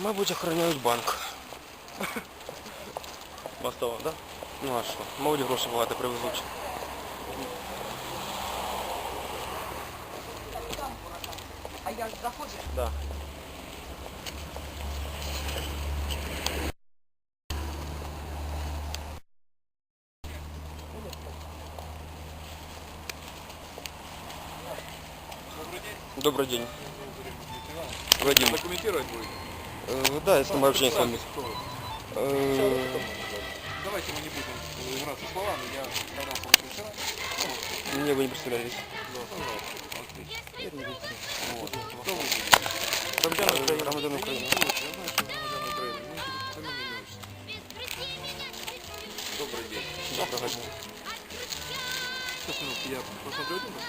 Мабуть, охороняють банк. Мостова, так? Да? Ну а що? Мабуть, гроші багато привезуть. А я ж заходжу. Да. Добрый день. Вадим. Документировать будете? Э, да, я снимаю общение с вами. Э, Давайте мы не будем играться словами. Я когда получил вчера. Мне вы не представлялись. Вот. Кто вы? Украины. Громадян Я Украины. не слышу, я знаю, что громадян Украины. Ну. Добрый день. Доброго дня. Сейчас, минутку, я посмотрю один раз,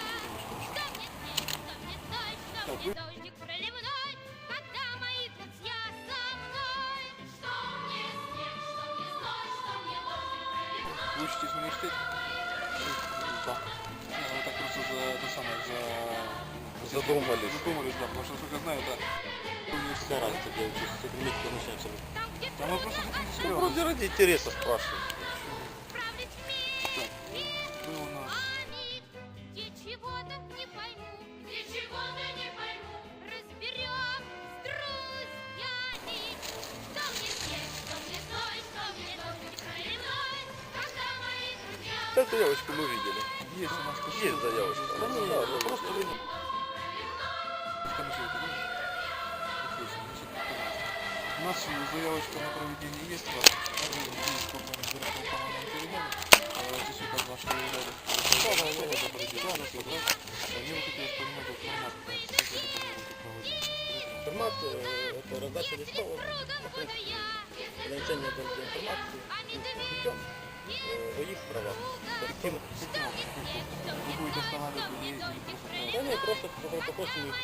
в университете? Да. Ну, вы так просто за это самое, за... Задумались. Задумались, да, потому что, насколько я знаю, это университет. Разница, где учиться? Этим методом начинается. Да мы просто хотим Ну, ради интереса спрашиваю. Эту девочку мы видели. Есть у нас Есть заявочка. Ну, не надо, просто вы... Да? У нас заявочка на проведение есть, у вас. А Здесь указано, что вы являетесь проведение. Да, да, да. Мне вот хотелось понимать, вот формат, как это планируете проводить. Формат э, это раздача листовок, ограничение информации путем э, о их правах. Таким- Вы будете останавливать людей Да нет, просто по- попросим их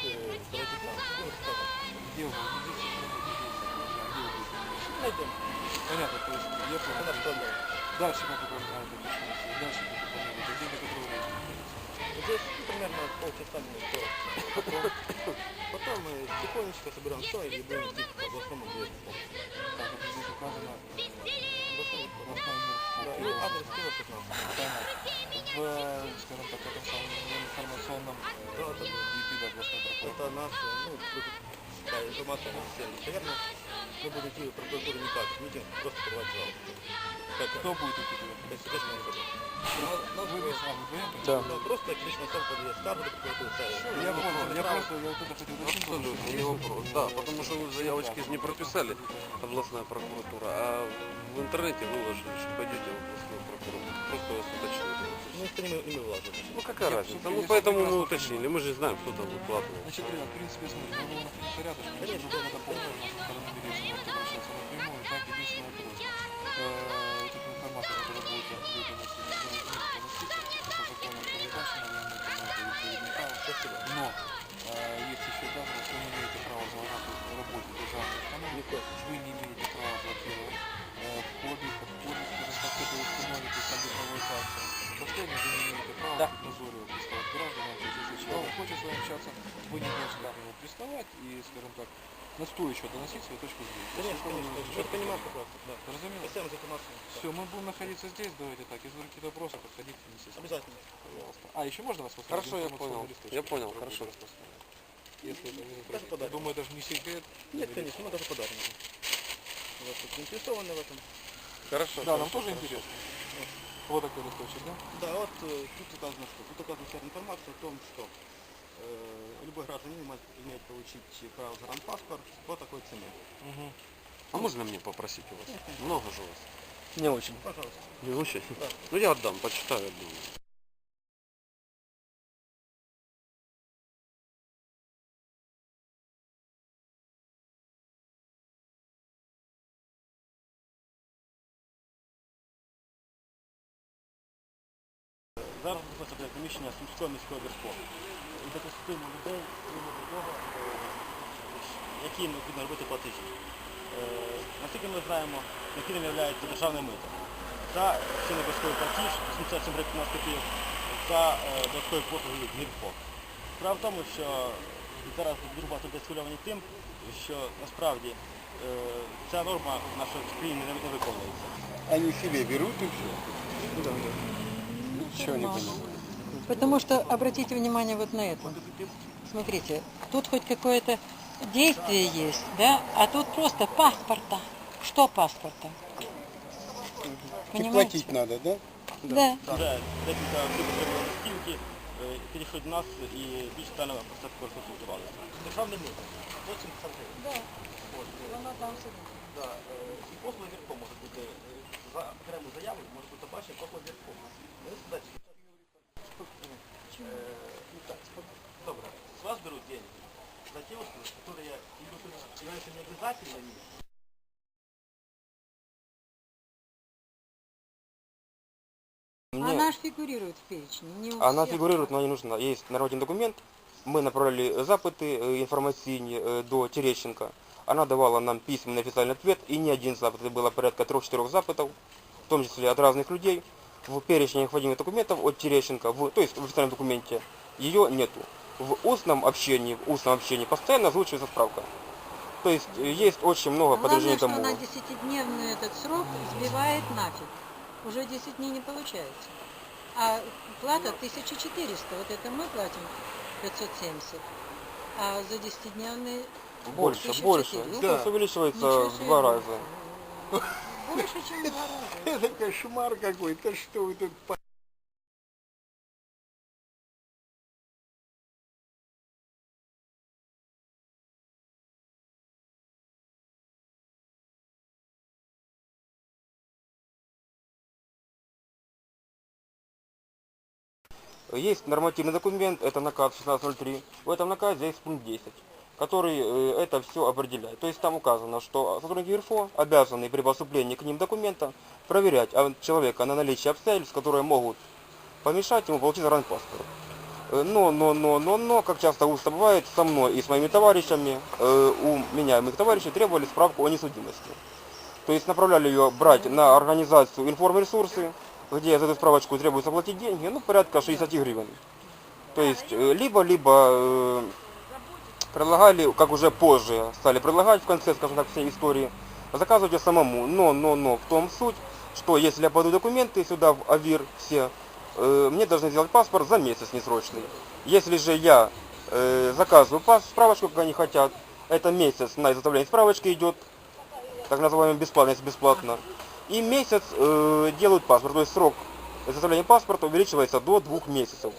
давайте к там. Где вы? Найдем. Понятно, то есть Это понял. наш проблем. Дальше как вы планируете? Дальше как вы планируете? Где которого времени? Здесь ну, примерно полчаса минут 40. Потом, мы тихонечко соберем все и будем идти по областному движению. Так, вот здесь указано Областной областной Да, и университет. адрес Киева 15. в, скажем так, этом самом информационном. Ютубе областной прокуратуры. Это наш, ну, да, информация на системе. Наверное, мы будем идти в прокуратуру не как митинг, просто подавать жалобы. Кто будет туда? это, конечно. Ну, а, вы вдвоем? Да. Просто лично сам подает прокуратуры. Я понял, я просто, я вот это хотел. Абсолютно, не вопрос. Да, потому что вы заявочки же не прописали, областная прокуратура, а в интернете выложили, что пойдете в областную прокуратуру. Просто вас уточнили. Ну, это не мы, не мы влажим. Ну какая разница? Ну поэтому мы уточнили, мы же знаем, кто там выкладывал. Значит, ребят, в принципе, смотрите, будем находиться рядышком, если вдруг надо помочь, можно коронавирус, можете обращаться напрямую. Так, единственный вопрос. Но э, есть еще даже, что вы имеете права заложить в работе державной установки, вы не имеете права блокировать э, входы, подходы, скажем так, к этой установке, там бытовой акции. Последнее, вы не имеете права назойливо приставать гражданам, если человек хочет с вами общаться, вы не должны к приставать и, скажем так, настойчиво доносить свою точку зрения. Конечно, конечно. Понимаю прекрасно, да. Разумеется. Спасибо за информацию. Все, мы будем находиться здесь, давайте так, если какие-то вопросы, подходите, несите. Обязательно. Пожалуйста. А, еще можно вас поставить? Хорошо, я понял. Я понял, хорошо. Если это не Даже подарок. думаю, даже не секрет. Нет, конечно, мы даже подарок. У вас тут заинтересованы в этом. Хорошо. Да, нам тоже интересно. Вот такой листочек, да? Да, вот э, тут указано, что тут указана вся информация о том, что любой гражданин имеет, имеет получить право загранпаспорт по такой цене. А можно мне попросить у вас? Много же у вас. Не очень. Пожалуйста. Не очень? Да. Ну я отдам, почитаю, я думаю. Зараз знаходиться біля приміщення Сумського міського віршпорту. І допустимо людей до того, е, які необхідно робити платежі. Е, Наскільки ми знаємо, необхідним є державне мито. За ціни безпековий платіж 87 гривень 15 копійок, за додаткові послуги ГІРПО. Справа в тому, що зараз дуже багато людей схвильовані тим, що насправді е, ця норма в нашій країні не, не виконується. Они себе берут и все. Ничего не понимаю. Потому что обратите внимание вот на это. Смотрите, тут хоть какое-то действие есть, да, а тут просто паспорта. Что паспорта? И Понимаете? платить надо, да? Да. Вже декілька випадків стінки е, підійшли до нас і більш детально про це проконсультувалися. Державний митник, 8 гривень. Да. От, е, Да, е, і послуги вірком може бути е, за окрему заяву, може бути бачення послуги вірком. Ми сказати, що е, ну так, добре, с вас берут деньги за те услуги, которые являются необязательными, Она же фигурирует в перечне. Не у Она всех. фигурирует, но не нужна. Есть народный документ. Мы направили запыты э, информационные э, до Терещенко. Она давала нам письменный официальный ответ, и не один запыт, это было порядка трех-четырех запытов, в том числе от разных людей. В перечне необходимых документов от Терещенко, в, то есть в официальном документе, ее нету. В устном общении, в устном общении постоянно озвучивается справка. То есть э, есть очень много Главное, подтверждений что тому. она десятидневный этот срок сбивает нафиг. Уже 10 дней не получается. А плата 1400. Вот это мы платим 570. А за 10-дневный Больше, 1400. больше. Ну, есть увеличивается в два раза. Больше, чем в два раза. Это кошмар какой-то, что вы тут Есть нормативный документ, это наказ 1603. В этом наказе есть пункт 10, который э, это все определяет. То есть там указано, что сотрудники РФО обязаны при поступлении к ним документа проверять а, человека на наличие обстоятельств, которые могут помешать ему получить загранпаспорт. Э, Но, но, но, но, но, как часто густо бывает, со мной и с моими товарищами, э, у меня и моих товарищей требовали справку о несудимости. То есть направляли ее брать на организацию информресурсы, где за эту справочку требуется платить деньги, ну, порядка 60 гривен. То есть, э, либо-либо э, предлагали, как уже позже стали предлагать в конце, скажем так, всей истории, заказывайте самому. Но, но, но, в том суть, что если я подаю документы сюда в АВИР все, э, мне должны сделать паспорт за месяц несрочный. Если же я э, заказываю пас- справочку, как они хотят, это месяц на изготовление справочки идет, так называемый бесплатно, если бесплатно. И месяц э, делают паспорт, то есть срок изготовления паспорта увеличивается до двух месяцев.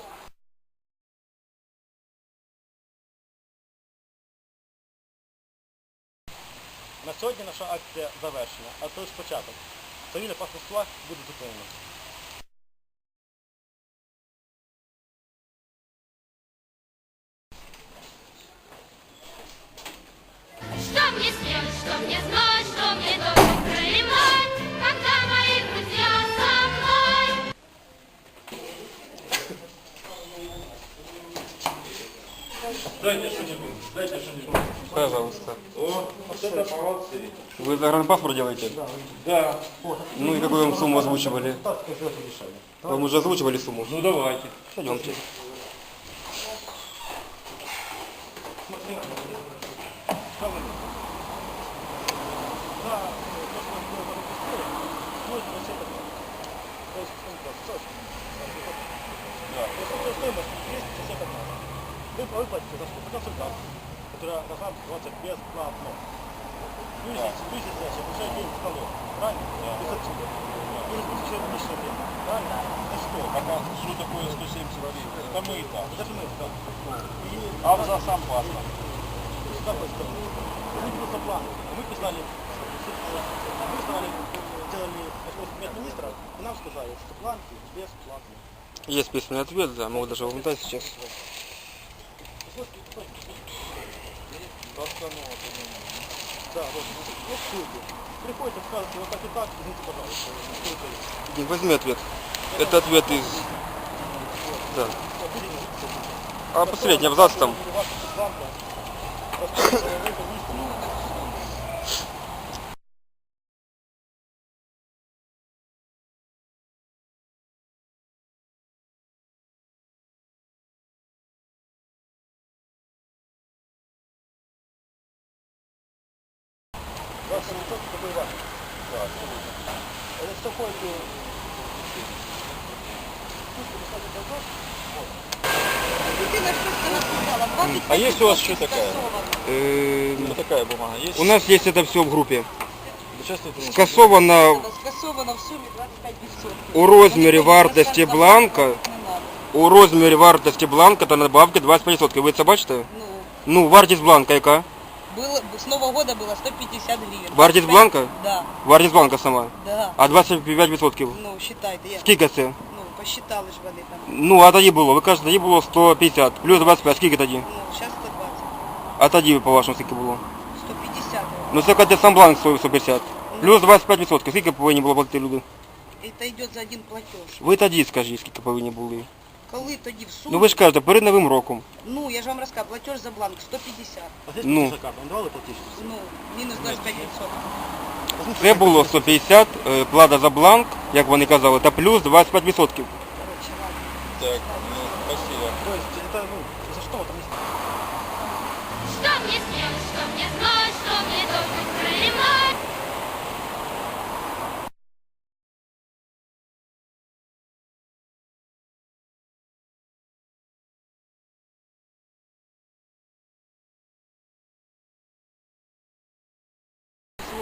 Наша акція завершена, а це лише початок. Торгівля паспортства буде зупинена. Вы загранпаспорт делаете? Да. Ну и какую вам сумму озвучивали? Вам уже озвучивали сумму? Ну давайте. Пойдемте. Да, то, что мы запустили, будет вообще так. То есть, да, сотни. Да. То есть, общая стоимость 260 надо. Вы выплатите за консультацию, которая должна называться бесплатно. Плюс, плюс, значит, уже деньги в налог. Правильно? Есть отсюда. Будет еще личное время. Правильно? Это что? Пока что такое 170 гривен? Это мы и так. Это же мы. И А за сам паспорт? с какой стороны? Мы просто план. Мы писали, мы писали, делали кабинет министра, и нам сказали, что план бесплатный. Есть письменный ответ, да, могу даже вам дать сейчас. Да, вот, вот ссылки. Приходите, скажете, вот так и так, извините, пожалуйста. ссылка есть. Возьми ответ. Это ответ из... Да. А последний абзац там. Ваша банка, распределение рынка министра. 20% такой важный. Да, абсолютно. Это все входит в... Дитина щось не написала. 25 А есть у вас еще такая? Э, Ну, такая бумага есть? У нас есть это все в группе. Участвует в Скасовано Скасовано в сумі 25%. у розмірі вартості бланка, Не надо. у розмірі вартості бланка та надбавки 25%. Ви це бачите? Ну, Ну, вартість бланка яка? было, с Нового года было 150 гривен. Вартість 25 бланка? Да, Вартість бланка сама. да. А 25%? Ну, считайте, я, Скільки це? ну, посчитали ж вони там. Ну, а тоді було. Ви кажете, тоді було 150. Плюс 25. Скільки тоді? Ну, сейчас 120. А тоді, по-вашому, скільки було? 150. Ну, це коли сам бланк стоїв 150. Плюс 25%. Скільки повинні було платити люди? Это идет за один платеж. Ви тоді скажіть, скільки повинні були. Коли тоді в суд, Ну ви ж кажете, перед Новим роком. Ну, я ж вам розказав, платеж за бланк 150. А здесь Ну. ну. закат, он давал? Ну, мінус 25%. Це було 150, е, плата за бланк, як вони казали, та плюс 25%. Короче, ладно. Так,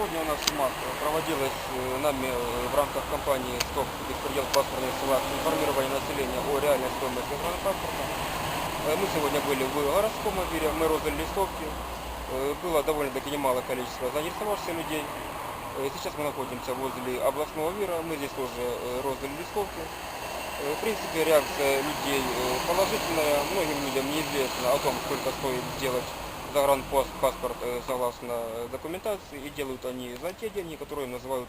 Сегодня у нас в СУМАТ проводилась э, нами э, в рамках кампании «Стоп беспредел в паспортных делах» информирование населения о реальной стоимости паспорта. Э, Мы сегодня были в городском авире, мы роздали листовки. Было довольно-таки немалое количество заинтересовавшихся людей. Сейчас мы находимся возле областного вира, мы здесь тоже роздали листовки. В принципе, реакция людей положительная. Многим людям неизвестно о том, сколько стоит сделать загранпаспорт э, согласно э, документации. И делают они за те деньги, которые называют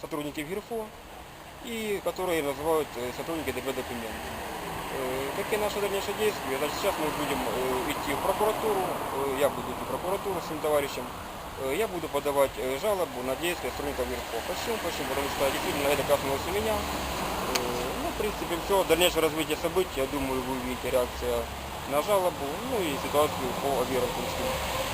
сотрудники ГИРФО и которые называют э, сотрудники ДП документов. Э, Какие наши дальнейшие действия? Значит, сейчас мы будем э, идти в прокуратуру, э, я буду идти в прокуратуру с своим товарищем, Э, я буду подавать э, жалобу на действия сотрудников ГИРФО. Почему? Почему? Потому что действительно это коснулось и меня. Э, Ну, в принципе, все. Дальнейшее развитие событий, я думаю, вы увидите реакция на жалобу, ну и ситуацию по Аверовскому.